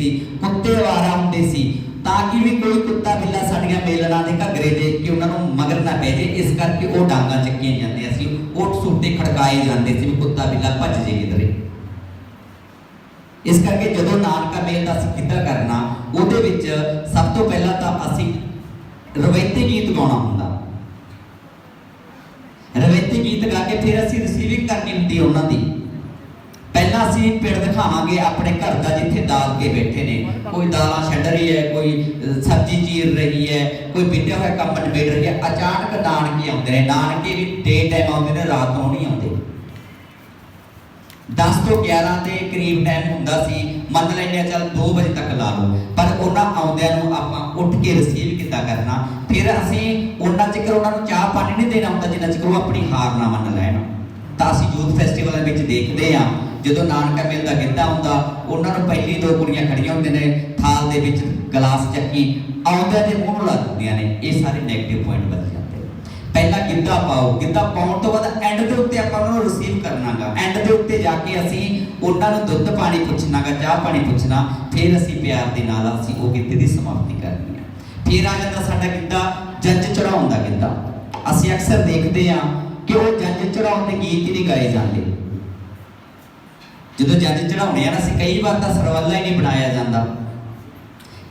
ਸੀ, ਕੁੱਤੇ ਆਵਾਰਾ ਹੁੰਦੇ ਸੀ। ਤਾਂ ਕਿ ਵੀ ਕੋਈ ਕੁੱਤਾ ਬਿੱਲਾ ਸਾਡੀਆਂ ਮੇਲਣਾ ਦੇ ਘੱਗਰੇ ਦੇਖ ਕੇ ਉਹਨਾਂ ਨੂੰ ਮਗਰ ਨਾ ਪੈ ਜੇ ਇਸ ਕਰਕੇ ਉਹ ਡਾਂਗਾ ਚੱਕੀਆਂ ਜਾਂਦੀਆਂ ਸੀ। ਉਹ ਸੁੱਤੇ ਖੜਕਾਏ ਜਾਂਦੇ ਸੀ ਵੀ ਕੁੱਤਾ ਬਿੱਲਾ ਭੱਜ ਜੇ ਕਿਧਰੇ ਇਸ ਕਰਕੇ ਜਦੋਂ ਨਾਨਕਾ ਮੇਲ ਦਾ ਅਸੀਂ ਕਿੱਦਾਂ ਕਰਨਾ, ਉਹਦੇ ਵਿੱਚ ਸਭ ਤੋਂ ਪਹਿਲਾਂ ਤਾਂ ਅਸੀਂ ਰਵਾਇਤੀ ਗੀਤ ਗਾਉਣਾ ਹੁੰਦਾ। ਰਵਾਇਤੀ ਗੀਤ ਗਾ ਕੇ ਫਿਰ ਅਸੀਂ ਰਿਸੀਵਿੰਗ ਕਰਨੀ ਹੁੰਦੀ ਉਹਨਾਂ ਦੀ। ਪਹਿਲਾਂ ਅਸੀਂ ਪਿੰਡ ਦਿਖਾਵਾਂਗੇ ਆਪਣੇ ਘਰ ਦਾ ਜਿੱਥੇ ਦਾਲ ਕੇ ਬੈਠੇ ਨੇ। ਕੋਈ ਦਾਲਾਂ ਛੱਡ ਰਹੀ ਹੈ, ਕੋਈ ਸਬਜ਼ੀ ਚੀਰ ਰਹੀ ਹੈ, ਕੋਈ ਬਿੱਟਿਆ ਹੋਇਆ ਕੰਮ ਨਿਬੇੜ ਰਹੀ ਹੈ। ਅਚਾਨਕ ਨਾਨਕੇ ਆਉਂਦੇ ਨੇ। ਨਾਨਕੇ ਵੀ ਡੇ ਟਾਈਮ ਆਉਂਦੇ ਨੇ, ਰਾਤ ਨੂੰ ਨਹੀਂ ਆਉਂਦੇ। 10 ਤੋਂ 11 ਦੇ ਕਰੀਬ ਟਾਈਮ ਹੁੰਦਾ ਸੀ। ਮੰਨ ਲੈਂਦੇ ਆ ਚੱਲ 2 ਵਜੇ ਤੱਕ ਲਾ ਲਓ। ਪਰ ਉਹਨਾਂ ਆਉਂਦਿਆਂ ਨੂੰ ਆਪਾਂ ਉੱਠ ਕੇ ਰਿਸੀਵ ਕਿੱਦਾਂ ਕਰਨਾ? ਫਿਰ ਅਸੀਂ ਉਹਨਾਂ ਚਿਕਰ ਉਹਨਾਂ ਨੂੰ ਚਾਹ ਪਾਣੀ ਨਹੀਂ ਦੇਣਾ ਹੁੰਦਾ, ਜਿੰਨਾ ਚਿਕਰ ਉਹ ਆਪਣੀ ਹਾਰ ਨਾ ਮੰਨ ਲੈਣ। ਤਾਂ ਅਸੀਂ ਯੂਥ ਫੈਸਟੀਵਲ ਵਿੱਚ ਦੇਖਦੇ ਆ ਜਦੋਂ ਨਾਨਕਾ ਮੇਲ ਦਾ ਗਿੱਧਾ ਹੁੰਦਾ, ਉਹਨਾਂ ਨੂੰ ਪਹਿਲੀ ਦੋ ਕੁੜੀਆਂ ਖੜੀਆਂ ਹੁੰਦੀਆਂ ਨੇ, ਥਾਲ ਦੇ ਵਿੱਚ ਗਲਾਸ ਚੱਕੀ ਆਉਂਦਿਆਂ ਦੇ ਮੂੰਹ ਨੂੰ ਲਾ ਦਿੰਦੀਆਂ ਨੇ। ਇਹ ਸਾਰੇ 네ਗੇਟਿਵ ਪੁਆਇੰਟ ਬਣ ਜਾਂਦੇ ਪਹਿਲਾਂ ਗਿੱਧਾ ਪਾਓ। ਗਿੱਧਾ ਪਾਉਣ ਤੋਂ ਬਾਅਦ ਐਂਡ ਦੇ ਉੱਤੇ ਆਪਾਂ ਉਹਨਾਂ ਨੂੰ ਰਿਸੀਵ ਕਰਨਾਗਾ। ਐਂਡ ਦੇ ਉੱਤੇ ਜਾ ਕੇ ਅਸੀਂ ਉਹਨਾਂ ਨੂੰ ਦੁੱਧ ਪਾਣੀ ਪੁੱਛਣਾਗਾ, ਚਾਹ ਪਾਣੀ ਪੁੱਛਣਾ, ਫਿਰ ਅਸੀਂ ਪਿਆਰ ਦੇ ਨਾਲ ਅਸੀਂ ਉਹ ਗਿੱਧੇ ਦੀ ਸਮਾਪਤੀ ਕਰਨੀ ਹੈ ਫਿਰ ਆ ਜਾਂਦਾ ਸਾਡਾ ਗਿੱਧਾ ਜੱਜ ਚੜਾਉਣ ਦਾ ਗਿੱਧਾ। ਅਸੀਂ ਅਕਸਰ ਦੇਖਦੇ ਹਾਂ ਕਿ ਉਹ ਜੰਜ ਚੜਾਉਣ ਦੇ ਗੀਤ ਹੀ ਨਹੀਂ ਗਾਏ ਜਾਂਦੇ? ਜਦੋਂ ਜੰਜ ਚੜਾਉਣੇ ਆ ਨਾ, ਅਸੀਂ ਕਈ ਵਾਰ ਤਾਂ ਸਰਵੱਲਾ ਹੀ ਨਹੀਂ ਬਣਾਇਆ ਜਾਂਦਾ।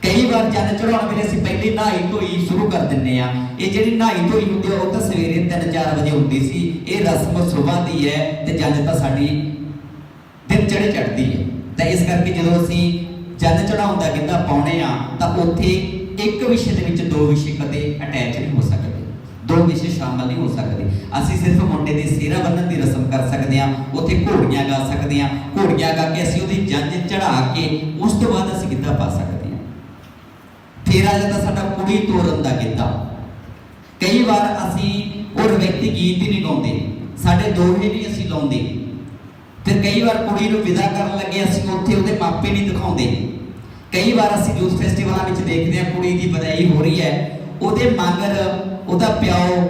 ਕਈ ਵਾਰ ਜੰਜ ਚੜਾਉਣ ਵੇਲੇ ਅਸੀਂ ਪਹਿਲੇ ਨਹਾਈ ਧੋਈ ਸ਼ੁਰੂ ਕਰ ਦਿੰਨੇ ਆ। ਇਹ ਜਿਹੜੀ ਨਹਾਈ ਧੋਈ ਹੁੰਦੀ ਆ, ਉਹ ਤਾਂ ਸਵੇਰੇ 3-4 ਵਜੇ ਹੁੰਦੀ ਸੀ। ਇਹ ਰਸਮ ਸੁਬਾਹ ਦੀ ਹੈ ਤੇ ਜੰਜ ਤਾਂ ਸਾਡੀ ਦਿਨ ਚੜੇ ਚੜਦੀ ਹੈ। ਤਾਂ ਇਸ ਕਰਕੇ ਜਦੋਂ ਅਸੀਂ ਜੰਜ ਚੜਾਉਣ ਦਾ ਗਿੱਧਾ ਪਾਉਣੇ ਆ, ਤਾਂ ਉੱਥੇ ਇੱਕ ਵਿਸ਼ੇ ਦੇ ਵਿੱਚ ਦੋ ਵਿਸ਼ੇ ਕਦੇ ਅਟੈਚ ਨਹੀਂ ਹੋ ਸਕਦੇ। ਦੋ ਵਿਸ਼ੇ ਸ਼ਾਮਲ ਨਹੀਂ ਹੋ ਸਕਦੇ। ਅਸੀਂ ਸਿਰਫ ਮੁੰਡੇ ਦੀ ਸਿਹਰਾ ਬੰਨਣ ਦੀ ਰਸਮ ਕਰ ਸਕਦੇ ਹਾਂ, ਉੱਥੇ ਘੋੜੀਆਂ ਗਾ ਸਕਦੇ ਹਾਂ, ਘੋੜੀਆਂ ਗਾ ਕੇ ਅਸੀਂ ਉਹਦੀ ਜੰਜ ਚੜਾ ਕੇ ਉਸ ਤੋਂ ਬਾਅਦ ਅਸੀਂ ਗਿੱਧਾ ਪਾ ਸਕਦੇ ਹਾਂ। ਫਿਰ ਆ ਜਾਂਦਾ ਸਾਡਾ ਕੁੜੀ ਤੋਰਨ ਦਾ ਗਿੱਧਾ। ਕਈ ਵਾਰ ਅਸੀਂ ਉਹ ਰਵਾਇਤੀ ਗੀਤ ਹੀ ਨਹੀਂ ਗਾਉਂਦੇ, ਸਾਡੇ ਦੋਹੇ ਨਹੀਂ ਅਸੀਂ ਲਾਉਂਦੇ। ਫਿਰ ਕਈ ਵਾਰ ਕੁੜੀ ਨੂੰ ਵਿਦਾ ਕਰਨ ਲੱਗੇ ਅਸੀਂ ਉੱਥੇ ਉਹਦੇ ਮਾਪੇ ਨਹੀਂ ਦਿਖਾਉਂਦੇ। ਕਈ ਵਾਰ ਅਸੀਂ ਯੂਥ ਫੈਸਟੀਵਲਾਂ ਵਿੱਚ ਦੇਖਦੇ ਹਾਂ ਕੁੜੀ ਦੀ ਵਿਦਾਈ ਹੋ ਰਹੀ ਹੈ ਉਹਦੇ ਮਗਰ ਉਹਦਾ ਪਿਓ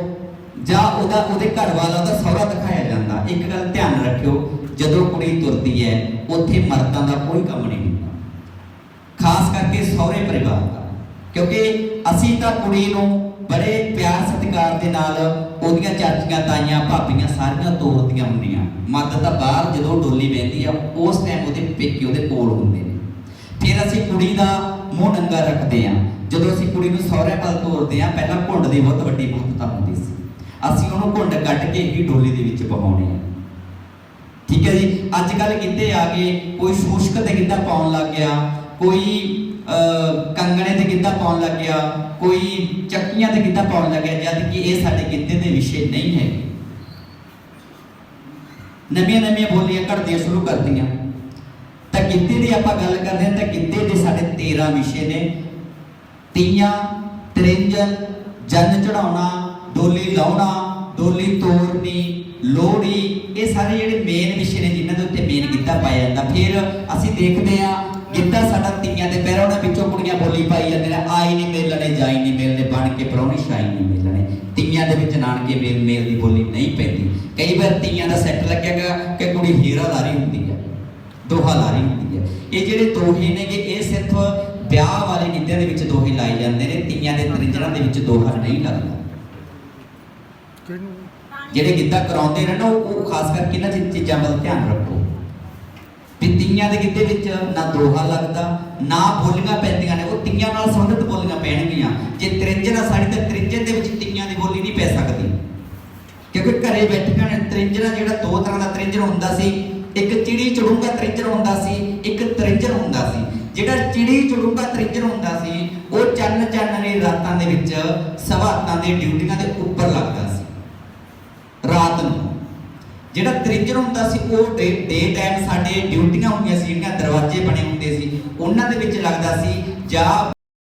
ਜਾਂ ਉਹਦਾ ਉਹਦੇ ਘਰ ਵਾਲਾ ਉਹਦਾ ਸਹੁਰਾ ਦਿਖਾਇਆ ਜਾਂਦਾ। ਇੱਕ ਗੱਲ ਧਿਆਨ ਰੱਖਿਓ, ਜਦੋਂ ਕੁੜੀ ਤੁਰਦੀ ਹੈ, ਉੱਥੇ ਮਰਦਾਂ ਦਾ ਕੋਈ ਕੰਮ ਨਹੀਂ ਹੁੰਦਾ। ਖਾਸ ਕਰਕੇ ਸਹੁਰੇ ਪਰਿਵਾਰ ਦਾ। ਕਿਉਂਕਿ ਅਸੀਂ ਤਾਂ ਕੁੜੀ ਨੂੰ ਬੜੇ ਪਿਆਰ ਸਤਿਕਾਰ ਦੇ ਨਾਲ ਉਹਦੀਆਂ ਚਾਚੀਆਂ, ਤਾਈਆਂ, ਭਾਬੀਆਂ ਸਾਰੀਆਂ ਤੋਰਦੀਆਂ ਹੁੰਦੀਆਂ। ਮਰਦ ਤਾਂ ਬਾਹਰ ਜਦੋਂ ਡੋਲੀ ਬਹਿੰਦੀ ਆ, ਉਸ ਟਾਈਮ ਉਹਦੇ ਪੇਕੇ ਉਹਦੇ ਕੋਲ ਹੁੰਦੇ ਨੇ। ਫਿਰ ਅਸੀਂ ਕੁੜੀ ਦਾ ਮੂੰਹ ਨੰਗਾ ਰੱਖਦੇ ਆ। ਜਦੋਂ ਅਸੀਂ ਕੁੜੀ ਨੂੰ ਸਹੁਰੇ ਵੱਲ ਤੋਰਦੇ ਆ ਪਹਿਲਾਂ ਘੁੰਡ ਦੀ ਬਹੁਤ ਵੱਡੀ ਮਹੱਤਤਾ ਹੁੰਦੀ ਸੀ। ਅਸੀਂ ਉਹਨੂੰ ਘੁੰਡ ਕੱਢ ਕੇ ਹੀ ਡੋਲੀ ਦੇ ਵਿੱਚ ਪਵਾਉਣੇ ਆ। ਠੀਕ ਹੈ ਜੀ? ਅੱਜ ਕੱਲ ਕਿੱਤੇ ਆ ਗਏ? ਕੋਈ ਸ਼ੂਸ਼ਕ ਤੇ ਗਿੱਧਾ ਪਾਉਣ ਲੱਗ ਗਿਆ, ਕੋਈ ਕੰਗਣੇ ਤੇ ਗਿੱਧਾ ਪਾਉਣ ਲੱਗ ਗਿਆ, ਕੋਈ ਚੱਕੀਆਂ ਤੇ ਗਿੱਧਾ ਪਾਉਣ ਲੱਗ ਗਿਆ, ਜਦ ਕਿ ਇਹ ਸਾਡੇ ਗਿੱਧੇ ਦੇ ਵਿਸ਼ੇ ਨਹੀਂ ਹੈ। ਨਵੀਆਂ ਨਵੀਆਂ ਬੋਲੀਆਂ ਘੜਦੀਆਂ ਸ਼ੁਰੂ ਕਰਦੀਆਂ। ਤਾਂ ਗਿੱਧੇ ਦੀ ਆਪਾਂ ਗੱਲ ਕਰਦੇ ਹਾਂ, ਤਾਂ ਗਿੱਧੇ ਦੇ ਸਾਡੇ 13 ਵਿਸ਼ੇ ਨੇ। ਤੀਆਂ ਤ੍ਰਿੰਜਲ ਜਨ ਚੜਾਉਣਾ ਡੋਲੀ ਲਾਉਣਾ, ਡੋਲੀ ਤੋੜਨੀ ਲੋਹੜੀ, ਇਹ ਸਾਰੇ ਜਿਹੜੇ ਮੇਨ ਵਿਸ਼ੇ ਨੇ ਜਿਨ੍ਹਾਂ ਦੇ ਉੱਤੇ ਮੇਨ ਗਿੱਧਾ ਪਾਇਆ ਜਾਂਦਾ। ਫਿਰ ਅਸੀਂ ਦੇਖਦੇ ਆ ਗਿੱਧਾ ਸਾਡਾ ਤੀਆਂ ਦੇ ਪੈਰਾਂ ਉਹਨਾਂ ਵਿੱਚੋਂ ਕੁੜੀਆਂ ਬੋਲੀ ਪਾਈ ਜਾਂਦੇ ਨੇ, ਆਈ ਨਹੀਂ ਮੇਲਣੇ, ਜਾਈ ਨਹੀਂ ਮੇਲਣੇ, ਬਣ ਕੇ ਪਰੌਣੀ ਸ਼ਾਈ ਨਹੀਂ ਮੇਲਣੇ। ਤੀਆਂ ਦੇ ਵਿੱਚ ਨਾਨਕੇ ਮੇਲ ਮੇਲ ਦੀ ਬੋਲੀ ਨਹੀਂ ਪੈਂਦੀ। ਕਈ ਵਾਰ ਤੀਆਂ ਦਾ ਸੈੱਟ ਲੱਗਿਆਗਾ ਕਿ ਕੁੜੀ ਹੀਰਾ ਲਾਰੀ ਹੁੰਦੀ ਹੈ ਦੋਹਾ ਲਾਰੀ ਹੁੰਦੀ ਹੈ। ਇਹ ਜਿਹੜੇ ਦੋਹੇ ਨੇਗੇ, ਇਹ ਸਿਰਫ ਵਿਆਹ ਵਾਲੇ ਗਿੱਧੇ ਦੇ ਵਿੱਚ ਦੋਹੇ ਲਾਏ ਜਾਂਦੇ ਨੇ, ਤੀਆਂ ਦੇ ਤ੍ਰਿੰਜਣਾਂ ਦੇ ਵਿੱਚ ਦੋਹਾ ਨਹੀਂ ਲੱਗਦਾ। ਜਿਹੜੇ ਗਿੱਧਾ ਕਰਾਉਂਦੇ ਨੇ ਨਾ, ਉਹ ਖਾਸ ਕਰਕੇ ਇਹਨਾਂ ਚੀ- ਚੀਜ਼ਾਂ ਵੱਲ ਧਿਆਨ ਰੱਖੋ। ਵੀ ਤੀਆਂ ਦੇ ਗਿੱਧੇ ਵਿੱਚ ਨਾ ਦੋਹਾ ਲੱਗਦਾ, ਨਾ ਬੋਲੀਆਂ ਪੈਂਦੀਆਂ ਨੇ, ਉਹ ਤੀਆਂ ਨਾਲ ਸੰਬੰਧਿਤ ਬੋਲੀਆਂ ਪੈਣਗੀਆਂ। ਜੇ ਤ੍ਰਿੰਜਣ ਆ ਸਾਡੀ, ਤਾਂ ਤ੍ਰਿੰਜਣ ਦੇ ਵਿੱਚ ਤੀਆਂ ਦੀ ਬੋਲੀ ਨਹੀਂ ਪੈ ਸਕਦੀ। ਕਿਉਂਕਿ ਘਰੇ ਬੈਠੀਆਂ ਨੇ, ਤ੍ਰਿੰਜਣਾ ਜਿਹੜਾ ਦੋ ਤਰ੍ਹਾਂ ਦਾ ਤ੍ਰਿੰਜਣ ਹੁੰਦਾ ਸੀ, ਇੱਕ ਚਿੜੀ ਚੜੂੰਗਾ ਤ੍ਰਿੰਜਣ ਹੁੰਦਾ ਸੀ, ਇੱਕ ਤ੍ਰਿੰਜਣ ਹੁੰਦਾ ਸੀ। ਜਿਹੜਾ ਚਿੜੀ ਚੜੂੰਗਾ ਤ੍ਰਿੰਜਣ ਹੁੰਦਾ ਸੀ, ਉਹ ਚੰਨ ਚਾਨਣੇ ਰਾਤਾਂ ਦੇ ਵਿੱਚ ਸਵਾਤਾਂ ਦੇ ਡਿਊਟੀਆਂ ਦੇ ਉੱਪਰ ਲੱਗਦਾ ਸੀ। ਰਾਤ ਨੂੰ। ਜਿਹੜਾ ਤ੍ਰਿੰਜਣ ਹੁੰਦਾ ਸੀ, ਉਹ ਡੇ ਟਾਈਮ ਸਾਡੇ ਡਿਊਟੀਆਂ ਹੁੰਦੀਆਂ ਸੀ, ਜਿਹੜੀਆਂ ਦਰਵਾਜ਼ੇ ਬਣੇ ਹੁੰਦੇ ਸੀ, ਉਹਨਾਂ ਦੇ ਵਿੱਚ ਲੱਗਦਾ ਸੀ, ਜਾਂ